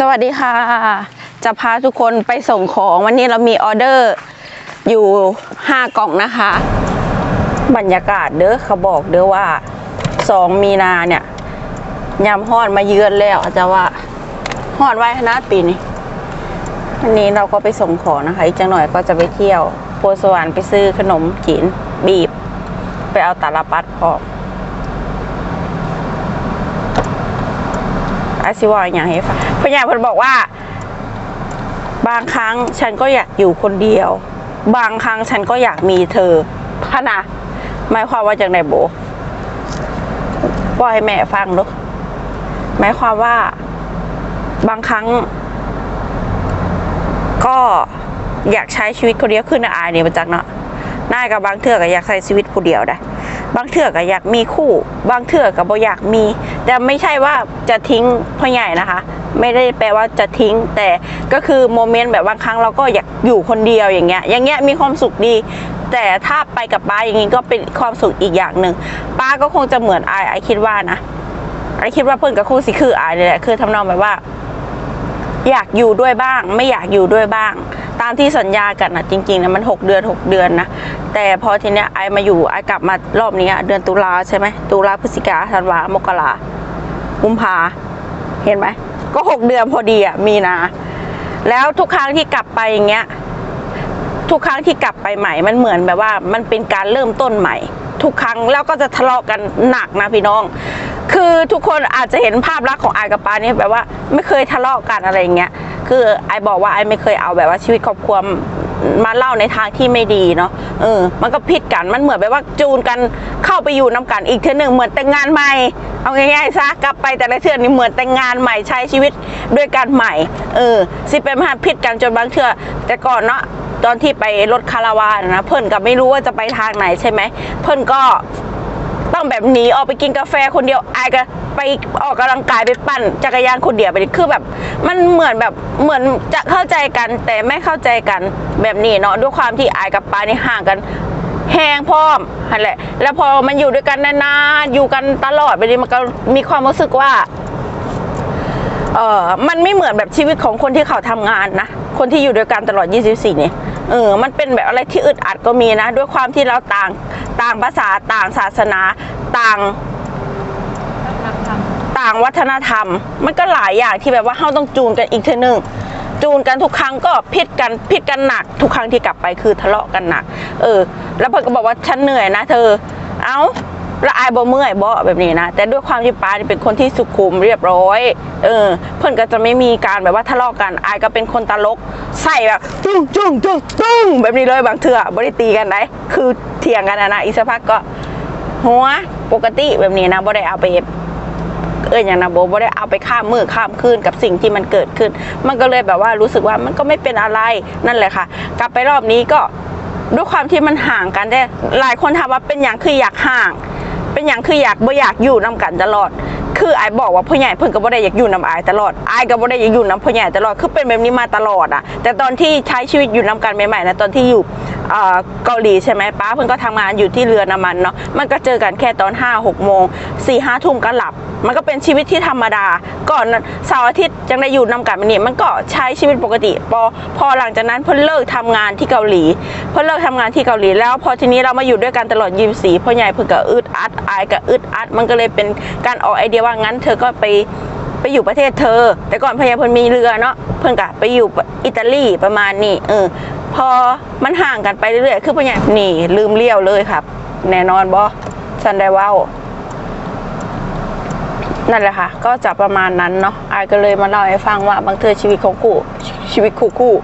สวัสดีค่ะ จะพาทุกคนไปส่งของวันนี้เรามีออเดอร์อยู่ 5 กล่องนะคะ บรรยากาศเด้อเขาบอกเด้อว่า 2 มีนาเนี่ยยามฮอดมาเยือนแล้วอาจะว่าฮอดไว้นะปีนี้วันนี้เราก็ไปส่งของนะคะ อีกจังหน่อยก็จะไปเที่ยวโพสวรรค์ไปซื้อขนมกินบีบ ไปเอาตาลปัดพร้อมอาชิวาอย่างให้ฟัง พญาเพิ่นบอกว่า บางครั้งฉันก็อยากอยู่คนเดียว บางครั้งฉันก็อยากมีเธอพะนะหมายความว่าจากไหนโบปล่อยให้แม่ฟังดูหมายความว่า บางครั้ง ก็อยากใช้ชีวิตคนเดียวขึ้นนะอายเนี่ยมาจากเนาะน่ายกับบางเทื่อก็อยากใช้ชีวิตผู้เดียวได้ บางเทื่อก็อยากมีคู่ บางเทื่อก็บ่อยากมี แต่ไม่ใช่ว่าจะทิ้งพ่อใหญ่นะคะ ไม่ได้แปลว่าจะทิ้ง แต่ก็คือโมเมนต์แบบบางครั้งเราก็อยากอยู่คนเดียวอย่างเงี้ย อย่างเงี้ยมีความสุขดี แต่ถ้าไปกับป้าอย่างงี้ก็เป็นความสุขอีกอย่างหนึ่งป้าก็คงจะเหมือนไอไอคิดว่านะไอคิดว่าเพื่อนกับคงสิคือไอเลยแหละคือทำนองแบบว่า อยากอยู่ด้วยบ้าง ไม่อยากอยู่ด้วยบ้าง ตามที่สัญญากันนะจริงๆนะมัน 6 เดือน 6 เดือนนะ แต่พอทีเนี้ยไอมาอยู่ไอกลับมารอบนี้เดือนตุลาใช่ไหมตุลาพฤศจิกาธันวามกรากุมภาเห็นไหมก็ 6 เดือนพอดีอะมีนา แล้วทุกครั้งที่กลับไปอย่างเงี้ยทุกครั้งที่กลับไปใหม่มันเหมือนแบบว่า มันเป็นการเริ่มต้นใหม่ ทุกครั้งแล้วก็จะทะเลาะกันหนักนะพี่น้อง คือทุกคนอาจจะเห็นภาพลักษณ์ของไอายกับปานี่แบบว่า ไม่เคยทะเลาะกันอะไรอย่างเงี้ย คือไอบอกว่าไอไม่เคยเอาแบบว่าชีวิตครอบครัวมาเล่าในทางที่ไม่ดีเนาะเออ มันก็ผิดกันมันเหมือนแบบว่าจูนกันเข้าไปอยู่น้ากันอีกเทื่อหนึ่งเหมือนแต่งงานใหม่ เอาง่ายๆซะกลับไปแต่ละเทื่อนี่เหมือนแต่งงานใหม่ใช้ชีวิตด้วยกันใหม่ เออสิเป็นมาผิดกันจนบางเทื่อแต่ก่อนเนาะตอนที่ไปรถคาราวานนะเพิ่อนก็ไม่รู้ว่าจะไปทางไหนใช่ไหมเพิ่อนก็ ต้องแบบหนีออกไปกินกาแฟคนเดียวอายก็ไปออกกำลังกายไปปั่นจักรยานคนเดียวไปคือแบบ มันเหมือนแบบเหมือนจะเข้าใจกันแต่ไม่เข้าใจกันแบบนี้เนาะด้วยความที่อายกับปานี่ห่างกันแห้งพร้อมนั่นแหละ แล้วพอมันอยู่ด้วยกันนานๆอยู่กันตลอดไปนี้มันก็มีความรู้สึกว่าเออมันไม่เหมือนแบบชีวิตของคนที่เขาทำงานนะ คนที่อยู่ด้วยกันตลอด 24 เนี่ย เออ มันเป็นแบบอะไรที่อึดอัดก็มีนะ ด้วยความที่เราต่างต่างภาษาต่างศาสนาต่างต่างวัฒนธรรม มันก็หลายอย่างที่แบบว่าเราต้องจูนกันอีกเทนึงจูนกันทุกครั้งก็พิดกันพิดกันหนัก ทุกครั้งที่กลับไปคือทะเลาะกันหนัก เออ แล้วเพิ่นก็บอกว่าฉันเหนื่อยนะเธอ เอ้า ล้วอายบ่เมื่อยบ่แบบนี้นะแต่ด้วยความที่ป้านี่เป็นคนที่สุขุมเรียบร้อย เออ เพื่อนก็จะไม่มีการแบบว่าทะเลาะกันอายก็เป็นคนตลกใส่แบบจุ้งจุ้งจุ้งจุ้งแบบนี้เลยบางเถื่อบ่ได้ตีกันได้คือเถียงกันนะนะอีกสักพักก็ หัวปกติแบบนี้นะบ่ได้เอาไปเอ้ยอย่างนะโบบ่ได้เอาไปข้ามมือข้ามคืนกับสิ่งที่มันเกิดขึ้น มันก็เลยแบบว่ารู้สึกว่ามันก็ไม่เป็นอะไรนั่นแหละค่ะ กลับไปรอบนี้ก็ด้วยความที่มันห่างกันได้ หลายคนถามว่าเป็นอย่างคืออยากห่าง เป็นอย่างคืออยากบ่อยากอยู่นํกันตลอด คือไอ้ายบอกว่าพ่อใหญ่เพิ่นก็บ่ได้อยากอยู่นํอายตลอดอายก็บ่ได้อยากอยู่นํพ่อใหญ่ตลอดคือเป็นแบบนี้มาตลอดอะ แต่ตอนที่ใช้ชีวิตอยู่นํกันใหม่ๆนะตอนที่อยู่เกาหลีใช่ไหมป้าเพิ่นก็ทำงานอยู่ที่เรือน้ำมันเนาะมันก็เจอกันแค่ตอน5 6โมง4 5ทุ่มก็หลับ มันก็เป็นชีวิตที่ธรรมดา ก่อนเสาร์อาทิตย์จังได้อยู่นำกันนี้มันก็ใช้ชีวิตปกติพอพอหลังจากนั้นเพิ่นเลิกทำงานที่เกาหลี เพิ่นเลิกทำงานที่เกาหลีแล้ว พอทีนี้เรามาอยู่ด้วยกันตลอดยีสีพ่อใหญ่เพิ่นก็อึดอัดอายก็อึดอัด มันก็เลยเป็นการออกไอเดียว่างั้น เธอก็ไปไปอยู่ประเทศเธอ แต่ก่อนพญ่เพิ่นมีเรือเนาะเพิ่นก็ไปอยู่อิตาลีประมาณนี้เออ พอมันห่างกันไปเรื่อยๆ คือพ่อใหญ่นี่ ลืมเลี้ยวเลยครับ แน่นอนบ่ซันได้ว้านั่นแหละค่ะ ก็จะประมาณนั้นเนาะอายก็เลยมาเล่าให้ฟังว่า บางเทื่อชีวิตของคู่ชีวิตคู่คู่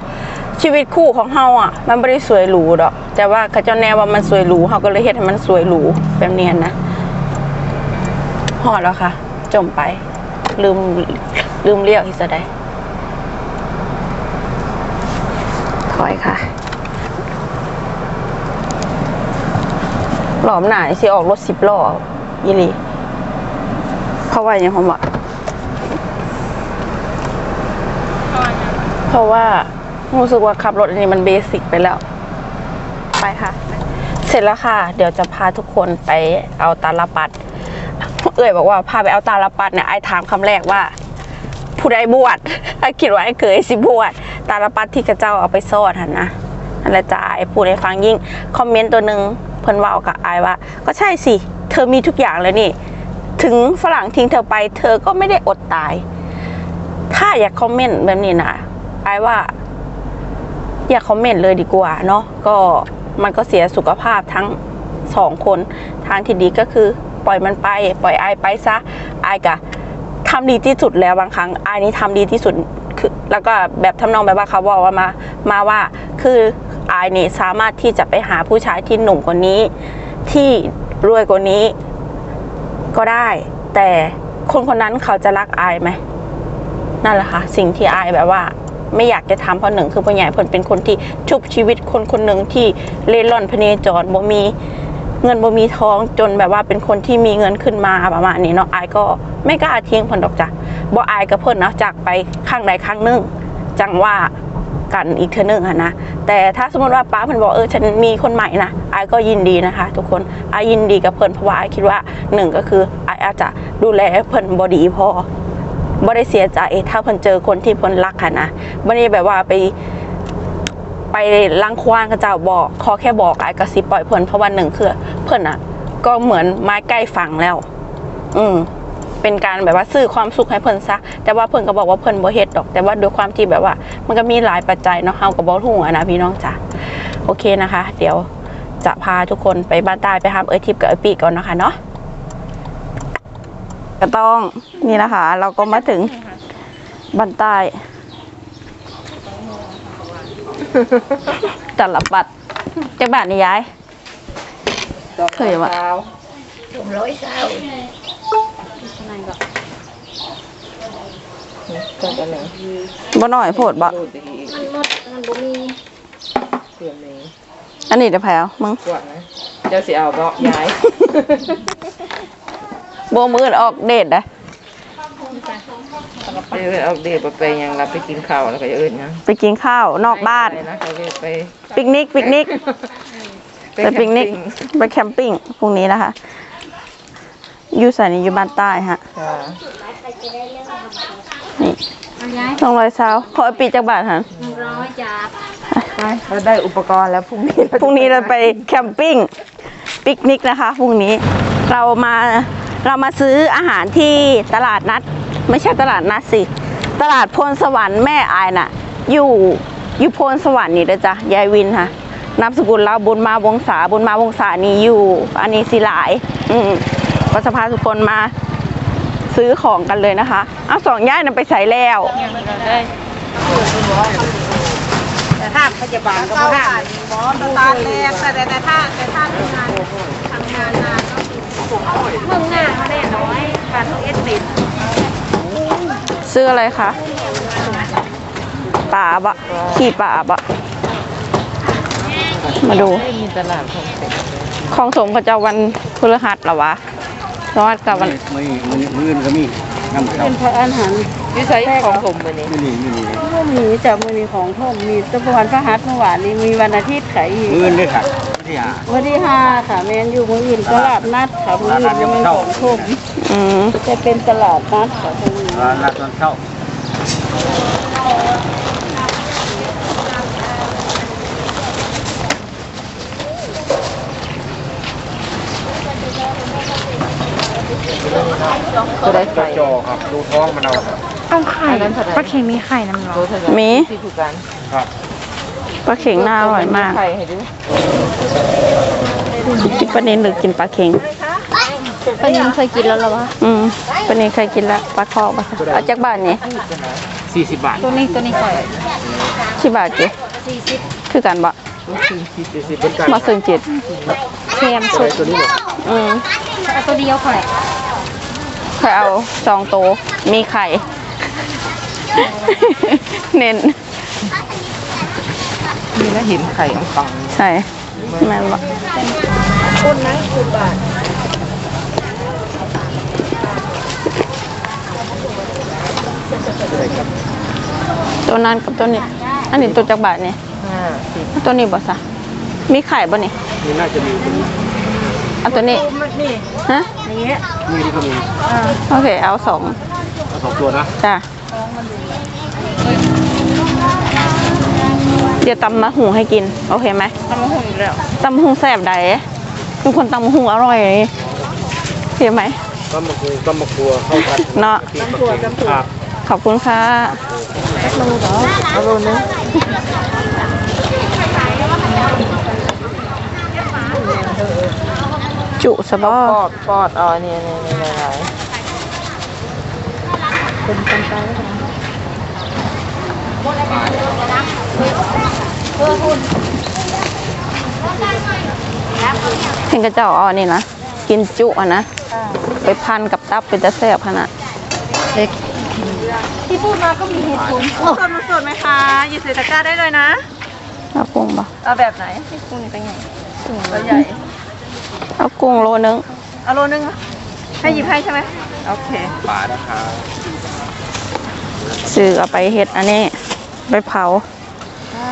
ชีวิตคู่ของเฮาอะ มันไม่ได้สวยหรูดอก แต่ว่าเขาเจ้าแนวว่ามันสวยหรูเฮาก็เลยเฮ็ดให้มันสวยหรูแบบเนี้ยนะหอดแล้วค่ะ จมไป ลืมลืมเรียกอีกซะได้ถ อยค่ะ หลอมหนาสิออกรถสิบล้อยี่หลีเพราะว่าอย่างผมอะเพราะว่ารู้สึกว่าขับรถอันนี้มันเบสิกไปแล้ว ไปค่ะ เสร็จแล้วค่ะ เดี๋ยวจะพาทุกคนไปเอาตาลปัด เอ่ยบอกว่าพาไปเอาตาลปัดเนี่ยไอถามคำแรกว่า ผู้ใดบวชถ้าคิดว่าไอ้เคยสิบวช ตาลปัดที่กระเจ้าเอาไปซอดหันนะนั่นแหละจะอายพูดให้ฟังยิ่ง คอมเมนต์ตัวหนึ่งเพิ่นว่ากับไอว่า ก็ใช่สิ เธอมีทุกอย่างเลยนี่ ถึงฝรั่งทิ้งเธอไป เธอก็ไม่ได้อดตาย ถ้าอยากคอมเมนต์แบบนี้นะไอว่า อย่าคอมเมนต์เลยดีกว่าเนาะก็มันก็เสียสุขภาพทั้งสองคน ทางที่ดีก็คือ ปล่อยมันไป ปล่อยไอไปซะไอกะทำดีที่สุดแล้วบางครั้งไอนี่ทำดีที่สุด แล้วก็แบบทำนองแบบว่าเขาบอกว่ามามาว่าคืออายนี่สามารถที่จะไปหาผู้ชายที่หนุ่มกว่านี้ ที่รวยกว่านี้ ก็ได้ แต่คนคนนั้นเขาจะรักอายไหมนั่นแหละค่ะ สิ่งที่อายแบบว่าไม่อยากจะทำเพราะหนึ่งคือพ่อใหญ่เพิ่นเป็นคนที่ชุบชีวิตคนคนหนึ่งที่เล่ร่อนพเนจรบ่มีเงินบ่มีท้องจนแบบว่าเป็นคนที่มีเงินขึ้นมาประมาณนี้เนาะอายก็ไม่กล้าทิ้งเพิ่นดอกจ้ะ บ่อายกับเพิ่นเนาะจากไปข้างใดข้างหนึงจังว่ากันอีกเทื่อนึงอะนะแต่ถ้าสมมติว่าป้าเพิ่นบอกเออฉันมีคนใหม่นะอายก็ยินดีนะคะ ทุกคนอายยินดีกับเพิ่นเพราะว่าอายคิดว่าหนึ่งก็คืออายอาจจะดูแลเพิ่นบ่ดีพอบ่ได้เสียใจถ้าเพิ่นเจอคนที่เพิ่นรักค่ะนะบ่ได้แบบว่าไป ไปลังควานกับเจ้าบอกขอแค่บอกไอ้กระซิบปล่อยเพิ่นเพราะวันหนึ่งคือ เพิ่นอะก็เหมือนไม้ใกล้ฝั่งแล้ว อืม เป็นการแบบว่าซื้อความสุขให้เพิ่นซะแต่ว่าเพิ่นก็บอกว่าเพิ่นบ่เฮ็ดดอก แต่ว่าด้วยความที่แบบว่า มันก็มีหลายปัจจัยเนาะเฮาก็บ่ฮู้อะนะพี่น้องจ้ะโอเคนะคะ เดี๋ยวจะพาทุกคนไปบ้านใต้ไปหาเอ้ยทิพย์กับเอ้ยปีก่อนนะคะเนาะก็ต้องนี่นะคะเราก็มาถึงบ้านใต้ตลับบัตรจักบาทนี่ยายเคยว่ะผมร้อยเศร้าจังกันไหนบ่น้อยโพดบ่รูดอีกมันหมดมันบ่มีเสื่อมนี้อันนี้เดี๋ยวแพลวมึงกว่านะเจ้าสิเอาเบาะย้ายโบมืออนออกเดทนะไปเอาเด็กไปไปยังรับไปกินข้าวแล้วก็จะเอื่นนะไปกินข้าวนอกบ้าน ไปนะเขาเรียกไปปิกนิก ปิกนิก ไปปิกนิก ไปแคมปิ้งพรุ่งนี้นะคะ อยู่สถานีอยู่บ้านใต้ฮะค่ะนี่เอาย้ายต้องรอยเช้าขอปีจักบาทฮะหนึ่งร้อยจาบไปเราได้อุปกรณ์แล้วพรุ่งนี้พรุ่งนี้เราไปแคมปิ้งปิกนิกนะคะพรุ่งนี้เรามาเรามาซื้ออาหารที่ตลาดนัด ไม่ใช่ตลาดนัดสิ ตลาดพลสวรรค์แม่อายน่ะ อยู่อยู่พลสวรรค์นี่เด้อจ้ะยายวินค่ะนามสกุลเราบุญมาวงศาบุญมาวงศานี่อยู่อันนี้สิหลาย อืม ก็จะพาทุกคนมาซื้อของกันเลยนะคะ เอาสองย่ายนำไปใส่แล้วแต่ถ้าพยาบาลก็ไม่ได้หมอตาแรกแต่แต่ถ้าแต่ถ้าทำงานทำงานนานเมืองหน้าเขาได้น้อยบาทเอสปิดซื้ออะไรคะป่าบะขี่ป่าบะมาดูไม่มีตลาดของสมกับเจ้าวันพฤหัสเหรอวะ พฤหัสกับวันมือมือมือก็มีน้ำเข้าเป็นพระอาหารวิสัยของผมวันนี้ไม่นี่ไม่นี่เมื่อมีจากมือนี้ของท่มมีตะพวันพระหัสเมื่อวานนี้มีวันอาทิตย์ขายอีกมือได้ค่ะที่หาวันที่ห้าค่ะแมนอยู่มืออื่นตลาดนัดค่ะมืออื่นยังไม่ของท่มอืมจะเป็นตลาดนัดค่ะตรงนี้ร้านนัดตอนเข้า ก็ได้ใส่จอครับ ดูท้องมันเอาครับต้องไข่อันนั้นเท่าไหร่ปลาเค็มมีไข่น้ำร้อโลนเท่าไหร่มีที่ถูกกันครับปลาเข็งน่าอร่อยมากไข่ให้ดูกินปลาเน้นหรือกินปลาเข็งปลาเค็มเคยกินแล้วเหรอวะอืมปลาเน้นเคยกินละปลาคอปลาเอาจากบ้านนี่สี่สิบบาท ตัวนี้ตัวนี้ก่อนที่บาทจีคือกันบะสี่สิบเป็นกันมาซึ่งจิตเค็มสุดตัวนี้เหรออืมเอาตัวเดียวค่อยเคยเอาสองโตวมีไข่ เน้น มีนะเห็นไข่อังปังใช่แม่นบะคนนะสิบบาทตัวนั้นกับตัวนี้ อันนี้ตัวจากบาทนี่ห้าสิบตัวนี้บ่ซะมีไข่บ่นี่ นี่น่าจะมีตัวนี้เอาตัวนี้ฮะนี่นี่ก็มีโอเค เอาสองเอาสองตัวนะจ้ะของมาเดี๋ยวตำมะหุงให้กิน โอเคไหมทำหุ่นแล้วตำมะหุงแซ่บใดเป็นคนตำมะหุงอร่อยเลยเห็นไหม ก็มาคูก็มาครัวเข้ากันเนาะปีปักกิ่งครับขอบคุณค่ะเอาโลนึง จุสบอปอดปอดอาอันนี้นี่นี่หลายเป็นกันไปแล้วกันเห็นกระเจ้าอาอันนี้นะกินจุอะนะไปพันกับตับเป็นจะแซ่บขนาดเล็กที่พูดมาก็มีเหตุผลสดมาสดไหมคะหยิบใส่ตะกร้าได้เลยนะเอากุ้งปะเอาแบบไหนคุณเป็นไงตัวใหญ่ เอากุ้งโลนึง เอาโลนึงให้หยิบให้ใช่ไหมโอเคปลาราคาซื้อเอาไปเห็ดอันนี้ ไปเผาใช่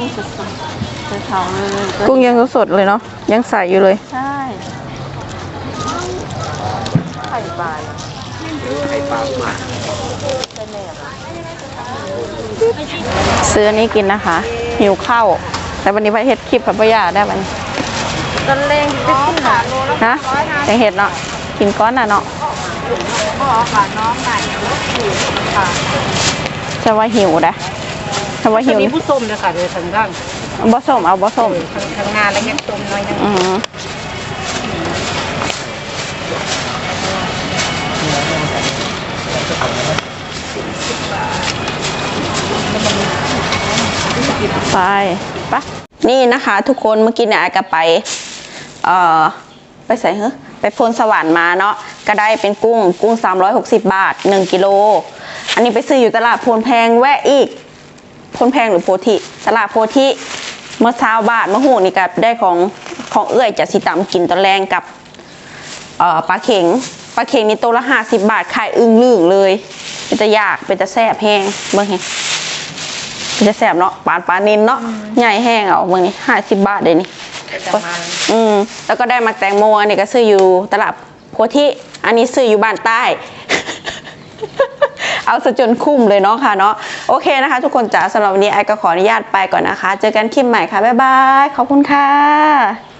นี่สดๆใส่เผาเลยกุ้งยังสดๆเลยเนาะยังใสอยู่เลย ใช่ไข่ปลาไข่ปลาหมาซื้ออันนี้กินนะคะ หิวข้าวแต่วันนี้ไปเห็ดคลิปกับป้ายาได้มัน ตอนแรงที่ขึ้นหาโลละนะแต่เห็ดเนาะกินก้อนน่ะเนาะพ่อค่ะน้องไหนรถอยู่ค่ะจะว่าหิวนะถ้าว่าหิวมีผู้ส้มเลยค่ะเลยทางด้านบ่ส้มเอาบ่ส้มทางงานแล้วยังส้มน้อยนึงอืมไปปะนี่นะคะ ทุกคนเมื่อกี้เนี่ยไอ้ก็ไป เอ่อไปใส่เฮ้ไปพลสวรรค์มาเนาะก็ได้เป็นกุ้งกุ้ง 360 บาท 1กิโล อันนี้ไปซื้ออยู่ตลาดพลแพงแวะอีกพลแพงหรือโพธิตลาดโพธิเมื่อเช้าบาทเมื่อหูนี่กับได้ของของเอื้อยจะสิตำกินตอนแรงกับเอ่อปลาเข็งปลาเข็งนี่ตัวละห้าสิบบาทขายอึ้งลึงเลยเป็นตะยากเป็นตะแสบแห้งเมื่อไงเป็นตะแสบเนาะปานปลานินเนาะใหญ่แห้งเอาเมื่อนี้ห้าสิบบาทเลยนี่ อืมแล้วก็ได้มาแตงโมอันนี้ก็ซื้ออยู่ตลาดโพธิอันนี้ซื้ออยู่บ้านใต้ เอาสะจนคุ้มเลยเนาะค่ะเนาะโอเคนะคะ ทุกคนจ๋าสำหรับวันนี้ไอก็ขออนุญาตไปก่อนนะคะ เจอกันคลิปใหม่ค่ะบ๊ายบายขอบคุณค่ะ